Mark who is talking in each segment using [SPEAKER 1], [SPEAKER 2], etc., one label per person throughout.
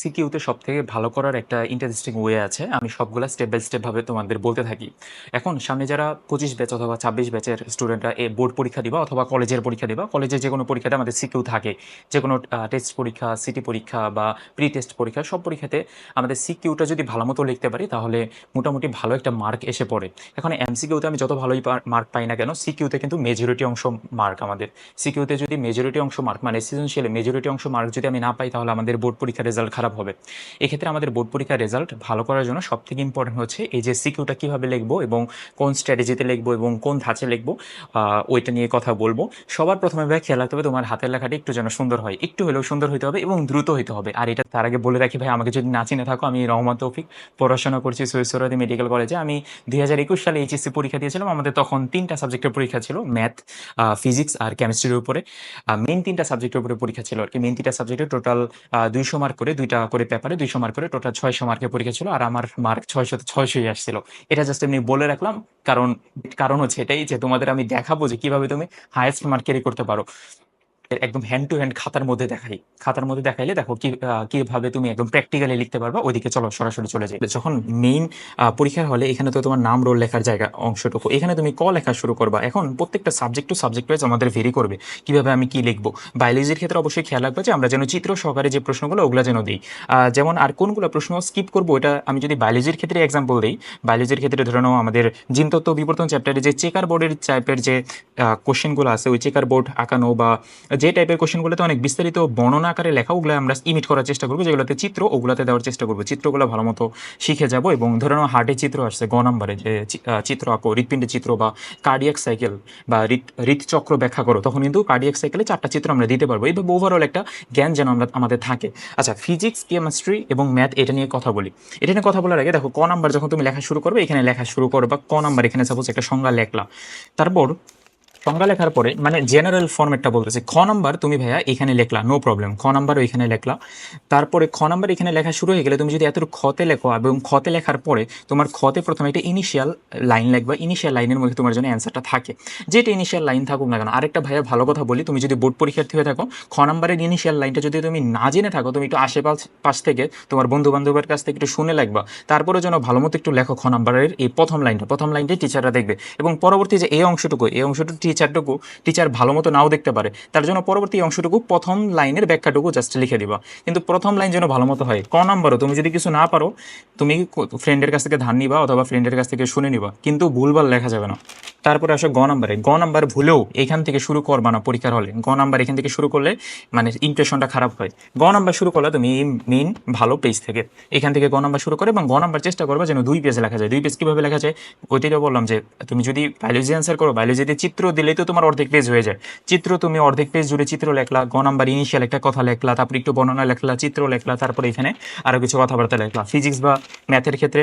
[SPEAKER 1] সিকিউতে সব থেকে ভালো করার একটা ইন্টারেস্টিং ওয়ে আছে। আমি সবগুলা স্টেপ বাই স্টেপ ভাবে তোমাদের বলতে থাকি। এখন সামনে যারা পঁচিশ ব্যাচ অথবা ছাব্বিশ ব্যাচের স্টুডেন্টরা এ বোর্ড পরীক্ষা দিবা অথবা কলেজের পরীক্ষা দিবা কলেজের যে কোনো পরীক্ষাতে আমাদের সিকিউ থাকে। যে কোনো টেস্ট পরীক্ষা সিটি পরীক্ষা বা প্রি টেস্ট পরীক্ষা, সব পরীক্ষাতে আমাদের সিকিউটা যদি ভালো মতো লিখতে পারি, তাহলে মোটামুটি ভালো একটা মার্ক এসে পড়ে। এখন এমসিকিউতে আমি যত ভালোই মার্ক পাই না কেন সিকিউতে কিন্তু মেজরিটি অংশ মার্ক আমাদের। সিকিউতে যদি মেজরিটি অংশ মার্ক মানে সৃজনশীলে মেজরিটি অংশ মার্ক যদি আমি না পাই, তাহলে আমাদের বোর্ড পরীক্ষার রেজাল্ট খারাপ হবে। এক্ষেত্রে আমাদের বোর্ড পরীক্ষার রেজাল্ট ভালো করার জন্য সব থেকে ইম্পর্টেন্ট হচ্ছে এই যে সিকিউটা কীভাবে লিখব এবং কোন স্ট্র্যাটেজিতে লিখব এবং কোন ধাঁচে লিখব ওইটা নিয়ে কথা বলব। সবার প্রথমে ভাই খেয়াল রাখতে হবে তোমার হাতের লেখাটা একটু যেন সুন্দর হয়। একটু হলেও সুন্দর হতে হবে এবং দ্রুত হতে হবে। আর এটা তার আগে বলে রাখি ভাই, আমাকে যদি না চিনে থাকো, আমি রহমান তৌফিক, পড়াশোনা করছি সৈয়দসরাদি মেডিকেল কলেজে আমি দুই হাজার একুশ সালে এইচএসসি পরীক্ষা দিয়েছিলাম। আমাদের তখন তিনটা সাবজেক্টের পরীক্ষা ছিল ম্যাথ ফিজিক্স আর কেমিস্ট্রির উপরে। মেন তিনটা সাবজেক্টের উপরে পরীক্ষা ছিল আর কি। মেন তিনটা সাবজেক্টে টোটাল দুইশো মার্ক করে দুইটা করে পেপারে, দুইশো মার্ক করে টোটাল ছয়শো মার্কে পরীক্ষা ছিল আর আমার মার্ক ছয়শো ছয়শোই আসছিল। এটা জাস্ট এমনি বলে রাখলাম, কারণ কারণ হচ্ছে এটাই যে তোমাদের আমি দেখাবো যে কীভাবে তুমি হায়েস্ট মার্ক ক্যারি করতে পারো। একদম হ্যান্ড টু হ্যান্ড খাতার মধ্যে দেখাই। খাতার মধ্যে দেখাইলে দেখো কীভাবে তুমি একদম প্র্যাকটিক্যালি লিখতে পারবা, ওইদিকে চলো সরাসরি চলে যাই। যখন মেইন পরীক্ষার হলে এখানে তো তোমার নাম রোল লেখার জায়গা, অংশটুকু। এখানে তুমি ক লেখা শুরু করবা? এখন প্রত্যেকটা সাবজেক্ট টু সাবজেক্ট ওয়াইজ আমাদের ভেরি করবে, কীভাবে আমি কি লিখব? বায়োলজির ক্ষেত্রে অবশ্যই খেয়াল রাখবে যে আমরা যেন চিত্র সহকারে যে প্রশ্নগুলো, ওগুলো যেন দিই। যেমন আর কোনগুলো প্রশ্ন স্কিপ করব এটা আমি যদি বায়োলজির ক্ষেত্রে এক্সাম্পল দিই বায়োলজির ক্ষেত্রে ধরে নাও আমাদের জিনতত্ত্ব বিবর্তন চ্যাপ্টারে যে চেকার বোর্ডের টাইপের যে কোশ্চেনগুলো আছে, ওই চেকার বোর্ড আঁকানো বা যে টাইপের কোশ্চেনগুলোতে অনেক বিস্তারিত বর্ণনা আকারে লেখা, ওগুলো আমরা ইমিট করার চেষ্টা করব। যেগুলোতে চিত্র, ওগুলোতে দেওয়ার চেষ্টা করব। চিত্রগুলো ভালো মতো শিখে যাব এবং ধরে নাও হার্টের চিত্র আসছে, গ নাম্বারে যে চিত্র আঁকো হৃৎপিণ্ডের চিত্র বা কার্ডিয়াক সাইকেল বা হৃৎ, হৃৎচক্র ব্যাখ্যা করো, তখন কিন্তু কার্ডিয়াক সাইকেলে চারটা চিত্র আমরা দিতে পারব। এইভাবে ওভারঅল একটা জ্ঞান যেন আমরা, আমাদের থাকে। আচ্ছা ফিজিক্স কেমিস্ট্রি এবং ম্যাথ এটা নিয়ে কথা বলি। এটা নিয়ে কথা বলার আগে দেখো, ক নাম্বার যখন তুমি লেখা শুরু করবে, এখানে লেখা শুরু করো বা ক নাম্বার এখানে সাপোজ একটা সংজ্ঞা লেখলা। তারপর সংজ্ঞা লেখার পরে মানে জেনারেল ফরম্যাটটা বলতেছে, খ নাম্বার তুমি ভাইয়া এখানে লেখলা নো প্রবলেম খ নাম্বারও এখানে লেখলা। তারপরে খ নাম্বার এখানে লেখা শুরু হয়ে গেলে তুমি যদি এতটুকু খতে লেখো, এবং খতে লেখার পরে তোমার খতে প্রথমে একটা ইনিশিয়াল লাইন লিখবা ইনিশিয়াল লাইনের মধ্যে তোমার জন্য অ্যান্সারটা থাকে। যেটা ইনিশিয়াল লাইন থাকুক না কেন, আরেকটা ভাইয়া ভালো কথা বলি, তুমি যদি বোর্ড পরীক্ষার্থী হয়ে থাকো, খ নাম্বারের ইনিশিয়াল লাইনটা যদি তুমি না জেনে থাকো, তুমি একটু আশেপাশ, পাশ থেকে, তোমার বন্ধু বান্ধবের কাছ থেকে একটু শুনে লাগবা তারপরে যেন ভালো মতো একটু লেখো খ নাম্বারের এই প্রথম লাইনটা প্রথম লাইনটাই টিচাররা দেখবে। এবং পরবর্তী যে এই অংশটুকু এই অংশটুকু টিচারটুকু টিচার ভালো মতো নাও দেখতে পারে, তার জন্য পরবর্তী অংশটুকু প্রথম লাইনের ব্যাখ্যাটুকু জাস্ট লিখে দিবা। কিন্তু প্রথম লাইন যেন ভালো মতো হয়, ক নাম্বারও, তুমি যদি কিছু না পারো, তুমি ফ্রেন্ডের কাছ থেকে ধান নিবা অথবা ফ্রেন্ডের কাছ থেকে শুনে নিবা, কিন্তু ভুলভাল লেখা যাবে না। তারপরে আসো গ নাম্বারে, গ নাম্বার ভুলেও এখান থেকে শুরু করবা না পরীক্ষার হলে, গ নাম্বার এখান থেকে শুরু করলে মানে ইমপ্রেশনটা খারাপ হয়। গ নাম্বার শুরু করলে তুমি মেইন ভালো পেজ থেকে, এখান থেকে গ নাম্বার শুরু করে এবং গ নাম্বার চেষ্টা করবা যেন দুই পেজ লেখা যায়। দুই পেজ কীভাবে লেখা যায়? ওইটাই বললাম যে, তুমি যদি বায়োলজি অ্যান্সার করো বায়োলজিতে চিত্র দিলেই তো তোমার অর্ধেক পেজ হয়ে যায়। চিত্র তুমি অর্ধেক পেজ জুড়ে চিত্র লেখলা, গ নাম্বার ইনিশিয়াল একটা কথা লেখলা, তারপর একটু বর্ণনা লেখলা, চিত্র লেখলা, তারপরে এখানে আরও কিছু কথাবার্তা লেখলা। ফিজিক্স বা ম্যাথের ক্ষেত্রে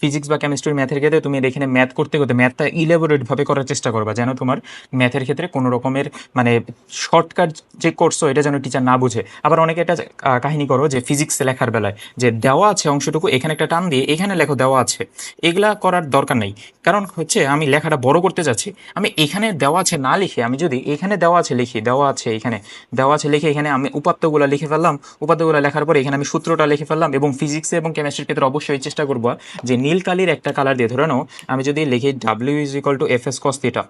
[SPEAKER 1] ফিজিক্স বা কেমিস্ট্রি ম্যাথের ক্ষেত্রে তুমি এখানে ম্যাথ করতে করতে ম্যাথটা ইলেবোরেট ভাবে করার চেষ্টা করবা যেন তোমার ম্যাথের ক্ষেত্রে কোনো রকমের মানে শর্টকাট যে করছ এটা যেন টিচার না বুঝে। আবার অনেকে আহ, কাহিনী করো যে ফিজিক্স লেখার বেলায় যে দেওয়া আছে অংশটুকু এখানে একটা টান দিয়ে এখানে লেখো দেওয়া আছে। এগুলা করার দরকার নেই। কারণ হচ্ছে আমি লেখাটা বড় করতে যাচ্ছি আমি এখানে দেওয়া আছে না লিখে আমি যদি এখানে দেওয়া আছে লিখি দেওয়া আছে এখানে দেওয়া আছে লিখে এখানে আমি উপাত্তগুলো লিখে ফেললাম উপাত্তগুলো লেখার পরে এখানে আমি সূত্রটা লিখে ফেললাম এবং ফিজিক্সে এবং কেমিস্ট্রির ক্ষেত্রে অবশ্যই চেষ্টা করব যে নীল কালির একটা কালার দিয়ে ধরে নাও। আমি যদি লিখি W is equal to F S cos theta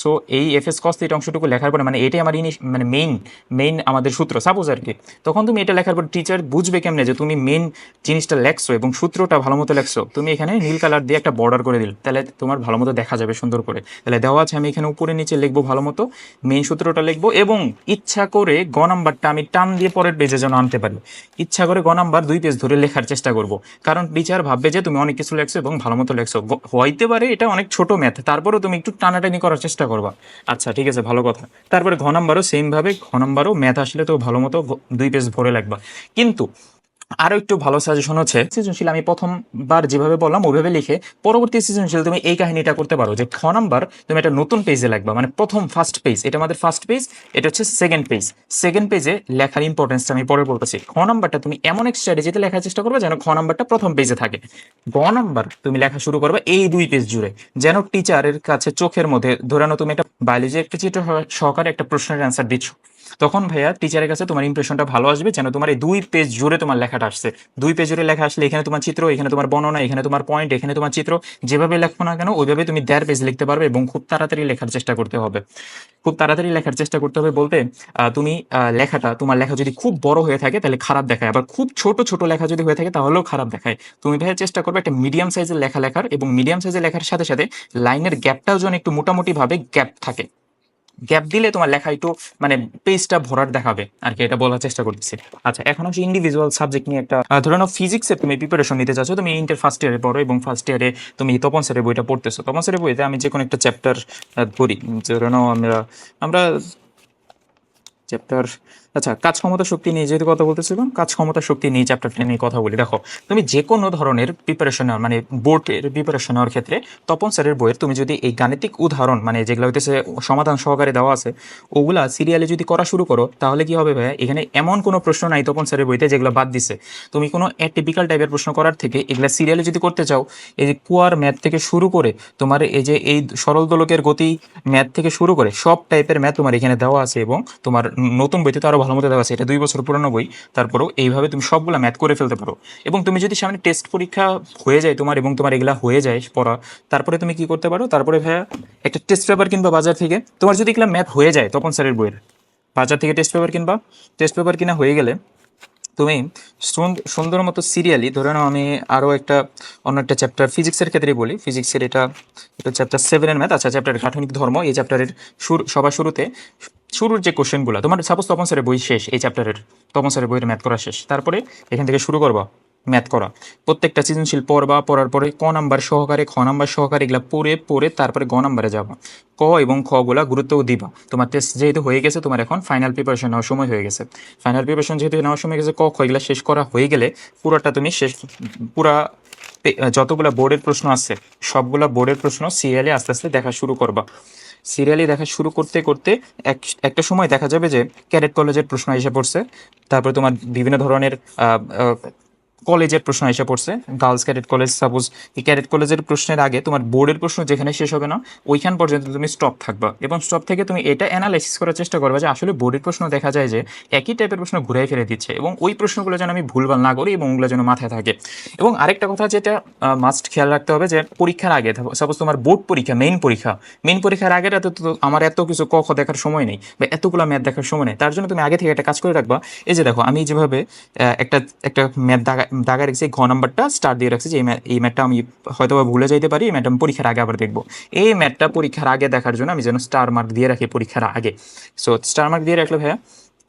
[SPEAKER 1] so এই এফ এস কস থিটা অংশটুকু লেখার পরে মানে এটাই আমার ইনি মানে মেইন মেইন আমাদের সূত্র। সাপোজ আর কি, তখন তুমি এটা লেখার পর টিচার বুঝবে কেমনে যে তুমি মেইন জিনিসটা লেখছো এবং সূত্রটা ভালো মতো লেখছো। তুমি এখানে নীল কালার দিয়ে একটা বর্ডার করে দিল, তাহলে তোমার ভালো মতো দেখা যাবে সুন্দর করে। তাহলে দেওয়া আছে, আমি এখানে উপরে নিচে লিখব ভালো মতো মেইন সূত্রটা লিখব এবং ইচ্ছা করে গ নাম্বারটা আমি টান দিয়ে পরের পেজে যেন আনতে পারি। ইচ্ছা করে গ নাম্বার দুই পেজ ধরে লেখার চেষ্টা করব। কারণ টিচার ভাববে যে তুমি অনেক কিছু লেখছো এবং ভালো মতো লেখছো হইতে পারে এটা অনেক ছোট ম্যাথ তারপরেও তুমি একটু টানাটানি করার চেষ্টা করবা। আচ্ছা ঠিক আছে, ভালো কথা। তারপরে ঘ নাম্বারও সেম ভাবে, ঘ নাম্বারও ম্যাথ আসলে তো ভালো মতো দুই পেজ ভরে লাগবা। কিন্তু আরও একটু ভালো সাজেশন হচ্ছে, সৃজনশীল আমি প্রথমবার যেভাবে বললাম, ওইভাবে লিখে পরবর্তী সৃজনশীল তুমি এই কাহিনীটা করতে পারো যে খ নাম্বার তুমি একটা নতুন পেজে লিখবা মানে প্রথম ফার্স্ট পেজ এটা আমাদের ফার্স্ট পেজ এটা হচ্ছে সেকেন্ড পেজ সেকেন্ড পেজে লেখার ইম্পর্টেন্সটা আমি পরে বলতেছি। খ নাম্বারটা তুমি এমন এক স্ট্র্যাটেজিতে লেখার চেষ্টা করবে যেন খ নাম্বারটা প্রথম পেজে থাকে। গ নাম্বার তুমি লেখা শুরু করবে এই দুই পেজ জুড়ে, যেন টিচারের কাছে চোখের মধ্যে ধরে নাও তুমি একটা বায়োলজি একটা চিত্র সহকারে একটা প্রশ্নের অ্যান্সার দিচ্ছ। তখন ভাইয়া টিচারের কাছে তোমার ইমপ্রেশনটা ভালো আসবে যেন তোমার এই দুই পেজ জুড়ে তোমার লেখাটা আসছে। দুই পেজ জুড়ে লেখা আসলে এখানে তোমার চিত্র, এখানে তোমার বর্ণনা, এখানে তোমার পয়েন্ট এখানে তোমার চিত্র, যেভাবে লেখো না কেন ওইভাবে তুমি দেড় পেজ লিখতে পারবে এবং খুব তাড়াতাড়ি লেখার চেষ্টা করতে হবে। খুব তাড়াতাড়ি লেখার চেষ্টা করতে হবে বলতে তুমি লেখাটা, তোমার লেখা যদি খুব বড় হয়ে থাকে তাহলে খারাপ দেখায়। আবার খুব ছোট ছোট লেখা যদি হয়ে থাকে তাহলেও খারাপ দেখায়। তুমি ভাইয়া চেষ্টা করবে একটা মিডিয়াম সাইজের লেখা লেখার এবং মিডিয়াম সাইজের লেখার সাথে সাথে লাইনের গ্যাপটাও যেন একটু মোটামুটি ভাবে গ্যাপ থাকে। গ্যাপ দিলে তোমার লেখা একটু মানে পেজটা ভরার দেখাবে। আর কি, এটা বলার চেষ্টা করতেছি। আচ্ছা এখন হচ্ছে ইন্ডিভিজুয়াল সাবজেক্ট নিয়ে একটা ধরে নাও ফিজিক্সের তুমি প্রিপারেশন নিতে চাচ্ছ, তুমি ইন্টার ফার্স্ট ইয়ারে পড়ো এবং ফার্স্ট ইয়ারে তুমি তপন স্যারের বইটা পড়তেছো। তপন স্যারের বইতে আমি যে কোনো একটা চ্যাপ্টার পড়ি ধরে। নাও আমরা আমরা চ্যাপ্টার আচ্ছা কাজ ক্ষমতা শক্তি নিয়ে যেহেতু কথা বলতেছিলাম, কাজ ক্ষমতা শক্তি নিয়ে চ্যাপ্টারটা নিয়ে কথা বলি। দেখো, তুমি যে কোনো ধরনের প্রিপারেশন নেওয়ার মানে বোর্ডের প্রিপারেশন নেওয়ার ক্ষেত্রে তপন স্যারের বইয়ের তুমি যদি এই গাণিতিক উদাহরণ মানে যেগুলো হইতেছে সমাধান সহকারে দেওয়া আছে, ওগুলা সিরিয়ালে যদি করা শুরু করো, তাহলে কি হবে ভাইয়া? এখানে এমন কোনো প্রশ্ন নাই তপন স্যারের বইতে যেগুলো বাদ দিছে। তুমি কোনো টিপিক্যাল টাইপের প্রশ্ন করার থেকে এগুলা সিরিয়ালে যদি করতে চাও, এই যে কুয়ার ম্যাথ থেকে শুরু করে তোমার এই যে এই সরল দোলকের গতি ম্যাথ থেকে শুরু করে সব টাইপের ম্যাথ তোমার এখানে দেওয়া আছে এবং তোমার নতুন বইতে তো আরও ভালো মতো দেওয়া আছে এটা দুই বছর পুরনো বই, তারপরেও এইভাবে তুমি সবগুলা ম্যাথ করে ফেলতে পারো। এবং তুমি যদি সামনে টেস্ট পরীক্ষা হয়ে যায় তোমার এবং তোমার এগুলা হয়ে যায় পড়া, তারপরে তুমি কি করতে পারো? তারপরে ভাইয়া একটা টেস্ট পেপার কিনবা বাজার থেকে। তোমার যদি এগুলা ম্যাথ হয়ে যায় তপন স্যারের বইয়ের, বাজার থেকে টেস্ট পেপার কিনবা, টেস্ট পেপার কিনা হয়ে গেলে তুমি সুন- সুন্দর মতো সিরিয়ালি, ধরে নাও আমি আরও একটা, অন্য একটা চ্যাপ্টার ফিজিক্সের ক্ষেত্রে বলি। ফিজিক্সের এটা এটা চ্যাপ্টার সেভেনের ম্যাথ আচ্ছা চ্যাপ্টার গাঠনিক ধর্ম, এই চ্যাপ্টারের শুরু সবার শুরুতে শুরুর যে কোশ্চেনগুলো, তোমার সাপোজ তপন স্যারের বই শেষ, এই চ্যাপ্টারের তপন স্যারের বইয়ের ম্যাথ করা শেষ, তারপরে এখান থেকে শুরু করবা ম্যাথ করা। প্রত্যেকটা সৃজনশীল পড়বা, পড়ার পরে ক নাম্বার সহকারে, খ নাম্বার সহকারে এগুলা পড়ে পড়ে তারপরে গ নাম্বারে যাবা। ক এবং খ গুলা গুরুত্ব দিবা। তোমার টেস্ট যেহেতু হয়ে গেছে, তোমার এখন ফাইনাল প্রিপারেশন নেওয়ার সময় হয়ে গেছে। ফাইনাল প্রিপারেশন যেহেতু নেওয়ার সময় গেছে, ক, খ এগুলা শেষ করা হয়ে গেলে পুরোটা তুমি শেষ, পুরা যতগুলা বোর্ডের প্রশ্ন আছে, সবগুলা বোর্ডের প্রশ্ন সিরিয়ালি আস্তে আস্তে দেখা শুরু করবা। সিরিয়ালি দেখা শুরু করতে করতে এক, একটা সময় দেখা যাবে যে ক্যাডেট কলেজের প্রশ্ন এসে পড়ছে। তারপরে তোমার বিভিন্ন ধরনের কলেজের প্রশ্ন এসে পড়ছে। গার্লস ক্যাডেট কলেজ সাপোজ এই ক্যাডেট কলেজের প্রশ্নের আগে তোমার বোর্ডের প্রশ্ন যেখানে শেষ হবে না, ওইখান পর্যন্ত তুমি স্টপ থাকবা। এবং স্টপ থেকে তুমি এটা অ্যানালাইসিস করার চেষ্টা করবে যে আসলে বোর্ডের প্রশ্ন দেখা যায় যে একই টাইপের প্রশ্ন ঘুরাই ফেলে দিচ্ছে এবং ওই প্রশ্নগুলো যেন আমি ভুলভাল না করি এবং ওগুলো যেন মাথায় থাকে। এবং আরেকটা কথা যেটা মাস্ট খেয়াল রাখতে হবে যে পরীক্ষার আগে সাপোজ তোমার বোর্ড পরীক্ষা মেইন পরীক্ষা মেইন পরীক্ষার এত তো আমার এত কিছু ক, খ দেখার সময় নেই বা এতগুলো ম্যাথ দেখার সময় নেই। তার জন্য তুমি আগে থেকে একটা কাজ করে রাখবা। এই যে দেখো, আমি যেভাবে একটা একটা ম্যাথ দাগা দাগা রেখেছি ঘ নাম্বারটা স্টার দিয়ে রাখছি যে এই ম্যাথটা আমি হয়তো ভুলে যাইতে পারি, এই ম্যাথটা আমি পরীক্ষার আগে আবার দেখব। এই ম্যাথটা পরীক্ষার আগে দেখার জন্য আমি যেন স্টার মার্ক দিয়ে রাখি পরীক্ষার আগে। সো স্টার মার্ক দিয়ে রাখলে ভাইয়া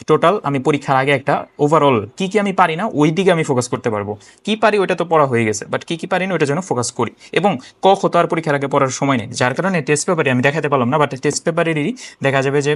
[SPEAKER 1] টোটাল আমি পরীক্ষার আগে একটা ওভারঅল কি কি আমি পারি না ওই দিকে আমি ফোকাস করতে পারব। কি পারি ওটা তো পড়া হয়ে গেছে বাট কি কি পারি না ওটা যেন ফোকাস করি। এবং ক খ তো আর পরীক্ষার আগে পড়ার সময় নেই, যার কারণে টেস্ট পেপারে আমি দেখাতে পারলাম না বাট টেস্ট পেপারেরই দেখা যাবে যে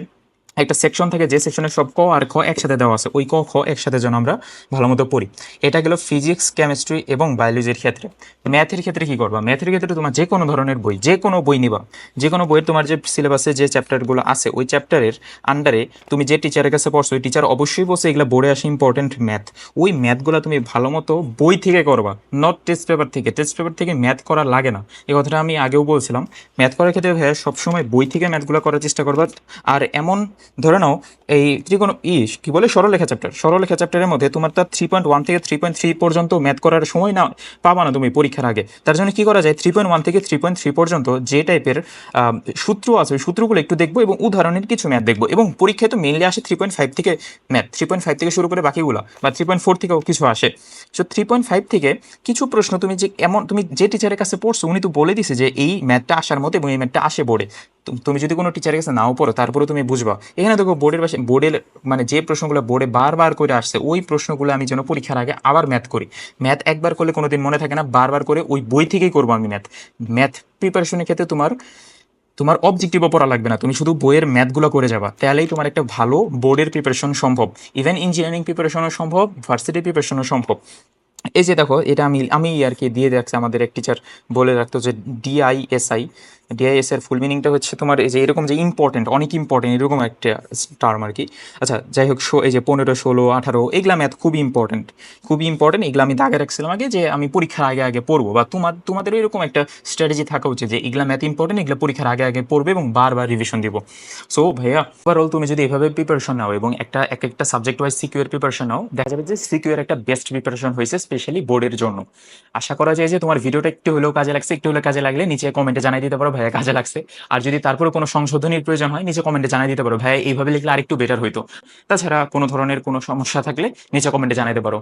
[SPEAKER 1] একটা সেকশন থেকে যে সেকশনের সব ক আর খ একসাথে দেওয়া আছে। ওই ক, খ একসাথে যেন আমরা ভালো মতো পড়ি। এটা গেল ফিজিক্স কেমিস্ট্রি এবং বায়োলজির ক্ষেত্রে। ম্যাথের ক্ষেত্রে কি করবা? ম্যাথের ক্ষেত্রে তোমার যে কোনো ধরনের বই, যে কোনো বই নিবা। যে কোনো বইয়ের তোমার যে সিলেবাসে যে চ্যাপ্টারগুলো আছে, ওই চ্যাপ্টারের আন্ডারে তুমি যে টিচারের কাছে পড়ছো, ওই টিচার অবশ্যই বলছে এগুলো বোর্ডে আসে ইম্পর্টেন্ট ম্যাথ ওই ম্যাথগুলো তুমি ভালো মতো বই থেকে করবা নট টেস্ট পেপার থেকে। টেস্ট পেপার থেকে ম্যাথ করা লাগে না। এই কথাটা আমি আগেও বলছিলাম। ম্যাথ করার ক্ষেত্রে ভাইয়া সবসময় বই থেকে ম্যাথগুলো করার চেষ্টা করবা। আর এমন ধরে নাও, এই ত্রিকোণ ইস কি বলে? সরলরেখা চ্যাপ্টার সরলরেখা চ্যাপ্টারের মধ্যে তোমার তার থ্রি পয়েন্ট ওয়ান থেকে থ্রি পয়েন্ট থ্রি পর্যন্ত ম্যাথ করার সময় না পাবা না তুমি পরীক্ষার আগে। তার জন্য কি করা যায়? থ্রি পয়েন্ট ওয়ান থেকে থ্রি পয়েন্ট থ্রি পর্যন্ত যে টাইপের সূত্র আছে, ওই সূত্রগুলো একটু দেখব এবং উদাহরণের কিছু ম্যাথ দেখব। এবং পরীক্ষায় তো মেনলি আসে থ্রি পয়েন্ট ফাইভ থেকে ম্যাথ থ্রি পয়েন্ট ফাইভ থেকে শুরু করে বাকিগুলো বা থ্রি পয়েন্ট ফোর থেকেও কিছু আসে। সো থ্রি পয়েন্ট ফাইভ থেকে কিছু প্রশ্ন তুমি যে এমন, তুমি যে টিচারের কাছে পড়ছো, উনি তো বলে দিছে যে এই ম্যাথটা আসার মতো এবং এই ম্যাথটা আসে বোর্ডে। তুম- যদি কোনো টিচারের কাছে নাও পড়ো তারপরে তুমি বুঝবা। এখানে দেখো বোর্ডের পাশে বোর্ডের মানে যে প্রশ্নগুলো বোর্ডে বারবার করে আসছে, ওই প্রশ্নগুলো আমি যেন পরীক্ষার আগে আবার ম্যাথ করি। ম্যাথ একবার করলে কোনোদিন মনে থাকে না, বারবার করে ওই বই থেকেই করব আমি ম্যাথ ম্যাথ প্রিপারেশনের ক্ষেত্রে তোমার তোমার অবজেক্টিভও পড়া লাগবে না। তুমি শুধু বইয়ের ম্যাথগুলো করে যাবা। তাহলেই তোমার একটা ভালো বোর্ডের প্রিপারেশন সম্ভব। ইভেন ইঞ্জিনিয়ারিং প্রিপারেশনও সম্ভব ভার্সিটি প্রিপারেশনও সম্ভব। এই যে দেখো, এটা আমি আমি আর কি দিয়ে রাখছি আমাদের এক টিচার বলে রাখতো যে ডিআইএসআই ডিআইএস এর ফুল মিনিংটা হচ্ছে তোমার এই যে এরকম যে ইম্পর্টেন্ট অনেক ইম্পর্টেন্ট এরকম একটা টার্ম আর কি আচ্ছা যাই হোক এই যে পনেরো, ষোলো, আঠারো, এগুলা ম্যাথ খুবই ইম্পর্টেন্ট খুবই ইম্পর্টেন্ট এগুলো আমি দাগে রাখছিলাম আগে যে আমি পরীক্ষার আগে আগে পড়ব বা তোমার তোমাদের এরকম একটা স্ট্র্যাটেজি থাকা উচিত যে এগুলা ম্যাথ ইম্পর্টেন্ট এগুলো পরীক্ষার আগে আগে পড়বে এবং বারবার রিভিশন দিব। সো ভাইয়া ওভারঅল তুমি যদি এভাবে প্রিপারেশন নাও এবং একটা এক একটা সাবজেক্ট ওয়াইজ সিকিউর প্রিপারেশন নাও, দেখা যাবে যে সিকিউর একটা বেস্ট প্রিপারেশন হয়েছে স্পেশালি বোর্ডের জন্য। আশা করা যায় যে তোমার ভিডিওটা একটু হলেও কাজে লাগছে, একটু হলেও কাজে লাগলে নিচে কমেন্টে জানাই দিতে পারো। ভাইয়া কাজে লাগছে। আর যদি তারপরে কোনো সংশোধনীর প্রয়োজন হয়, নিচে কমেন্টে জানাই দিতে পারো। ভাইয়া, এইভাবে লিখলে আরেকটু বেটার হইতো। তাছাড়া কোনো ধরনের কোনো সমস্যা থাকলে নিচে কমেন্টে জানাইতে পারো।